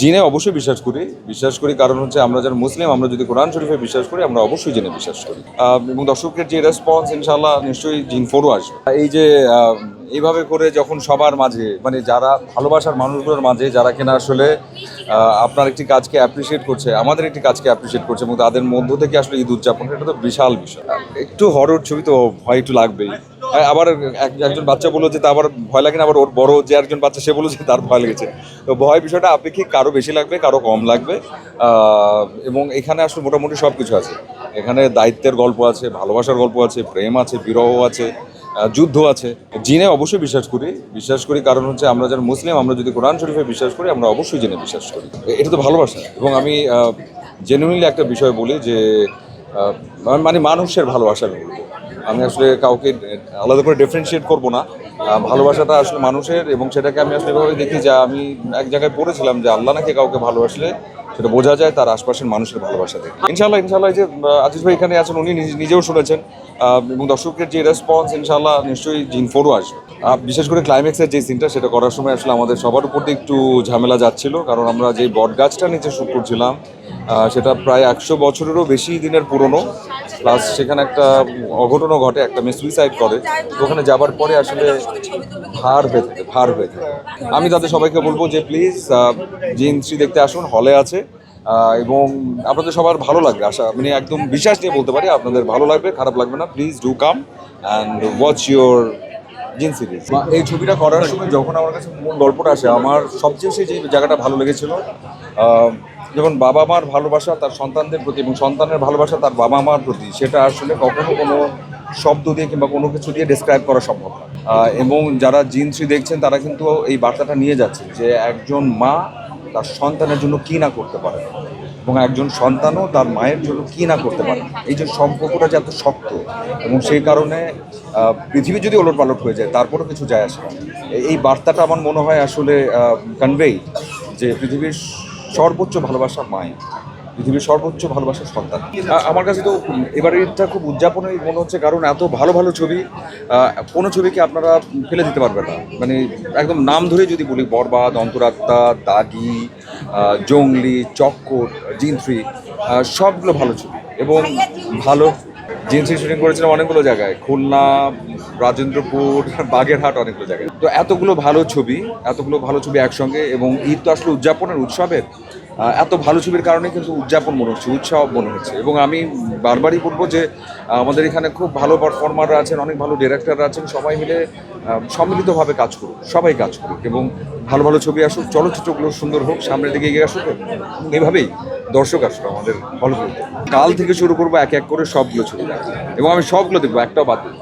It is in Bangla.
জিনে অবশ্যই বিশ্বাস করি। বিশ্বাস করি কারণ হচ্ছে আমরা যারা মুসলিম, আমরা যদি কোরআন শরীফে বিশ্বাস করি, আমরা অবশ্যই জেনে বিশ্বাস করি। এবং দর্শকের যে রেসপন্স ইনশাল্লাহ নিশ্চয়ই জিন ফোরও আসবে। এই যে এইভাবে করে যখন সবার মাঝে মানে যারা ভালোবাসার মানুষগুলোর মাঝে, যারা কিনা আসলে আপনার একটি কাজকে অ্যাপ্রিসিয়েট করছে, আমাদের একটি কাজকে অ্যাপ্রিসিয়েট করছে এবং তাদের মধ্য থেকে আসলে ঈদ উদযাপন, এটা তো বিশাল বিষয়। একটু হরর ছবি তো ভয় একটু লাগবেই। হ্যাঁ, আবার এক- একজন বাচ্চা বলল যে তা আবার ভয় লাগে না? আবার ওর বড় যে একজন বাচ্চা সে বলল যে তার ভয় লেগেছে। তো ভয় বিষয়টা আপেক্ষিক কারও বেশি লাগবে কারও কম লাগবে? এবং এখানে আসলে মোটামুটি সব কিছু আছে। এখানে দায়িত্বের গল্প আছে ভালোবাসার গল্প আছে প্রেম আছে বিরহ আছে যুদ্ধ আছে। জিনে অবশ্যই বিশ্বাস করি। বিশ্বাস করি কারণ হচ্ছে আমরা যারা মুসলিম আমরা যদি কোরআন শরীফে বিশ্বাস করি আমরা অবশ্যই জেনে বিশ্বাস করি। এটা তো ভালোবাসা। এবং আমি জেনুইনলি একটা বিষয় বলি যে মানে মানুষের ভালোবাসা বলব আমি আসলে কাউকে আলাদা করে ডিফারেন্সিয়েট করব না। ভালোবাসাটা আসলে মানুষের এবং সেটাকে আমি আসলে এভাবে দেখি যে আমি এক জায়গায় পড়েছিলাম যে আল্লাহ নাকি কাউকে ভালোবাসলে সেটা বোঝা যায়, তার আশপাশের মানুষের ভালোবাসা দেখে। ইনশাল্লাহ ইনশাল্লাহ যে আজিজ ভাই এখানে আছেন, উনি নিজে- নিজেও শুনেছেন এবং দর্শকের যে রেসপন্স ইনশাল্লাহ নিশ্চয়ই জিন ফোরও আসবে। বিশেষ করে ক্লাইম্যাক্সের যে সিনটা সেটা করার সময় আসলে আমাদের সবার উপর দিয়ে একটু ঝামেলা যাচ্ছিল, কারণ আমরা যে বট গাছটা নিচে শুট করছিলাম সেটা প্রায় একশো বছরেরও বেশি দিনের পুরনো প্লাস সেখানে একটা অঘটনও ঘটে, একটা মেয়ে সুইসাইড করে। ওখানে যাবার পরে আসলে ভার হয়ে থাকে ভার হয়ে থাকে আমি তাদের সবাইকে বলব যে প্লিজ জিন থ্রি দেখতে আসুন হলে আছে এবং আপনাদের সবার ভালো লাগবে। আশা মানে একদম বিশ্বাস নিয়ে বলতে পারি, আপনাদের ভালো লাগবে, খারাপ লাগবে না। Please do come and watch your jean series এই ছবিটা করার সময় যখন আমার কাছে মূল গল্পটা আসে, আমার সবচেয়ে বেশি যে জায়গাটা ভালো লেগেছিল যখন বাবা মার ভালোবাসা তার সন্তানদের প্রতি এবং সন্তানের ভালোবাসা তার বাবা মার প্রতি, সেটা আসলে কখনো কোনো শব্দ দিয়ে কিংবা কোনো কিছু দিয়ে ডিসক্রাইব করা সম্ভব না। এবং যারা জিন দেখছেন, তারা কিন্তু এই বার্তাটা নিয়ে যাচ্ছে যে একজন মা তার সন্তানের জন্য কি না করতে পারে এবং একজন সন্তানও তার মায়ের জন্য কি না করতে পারে। এই যে সম্পর্কটা যে এত শক্ত এবং সেই কারণে পৃথিবী যদি ওলট পালট হয়ে যায়, তারপরও কিছু যায় আসে এই বার্তাটা আমার মনে হয় আসলে কনভেই যে পৃথিবীর সর্বোচ্চ ভালোবাসা মায়ের। পৃথিবীর সর্বোচ্চ ভালোবাসার সন্তান। আমার কাছে তো এবারে ঈদটা খুব উদযাপনের মনে হচ্ছে, কারণ এত ভালো ভালো ছবি কোনো ছবিকে আপনারা ফেলে দিতে পারবেন না। মানে একদম নাম ধরে যদি বলি, বরবাদ, অন্তরাত্মা, দাগি জঙ্গলি, চক্কর, জিনথ্রি সবগুলো ভালো ছবি। এবং ভালো জিন্সি শুটিং করেছিলাম অনেকগুলো জায়গায়, খুলনা, রাজেন্দ্রপুর, বাগেরহাট অনেকগুলো জায়গায়। তো এতগুলো ভালো ছবি, এতগুলো ভালো ছবি একসঙ্গে, এবং ঈদ তো আসলে উদযাপনের উৎসবের এত ভালো ছবির কারণে কিন্তু উদযাপন মনে হচ্ছে, উৎসব মনে হচ্ছে এবং আমি বারবারই বলব যে আমাদের এখানে খুব ভালো পারফর্মাররা আছেন, অনেক ভালো ডিরেক্টররা আছেন, সবাই মিলে সম্মিলিতভাবে কাজ করুক, সবাই কাজ করুক এবং ভালো ভালো ছবি আসুক, চলচ্চিত্রগুলো সুন্দর হোক, সামনের দিকে এগিয়ে আসুক এভাবেই দর্শক আসুক আমাদের হলগুলোতে কাল থেকে শুরু করব, এক এক করে সবগুলো ছবি এবং আমি সবগুলো দেখব, একটাও বাদ দেবো।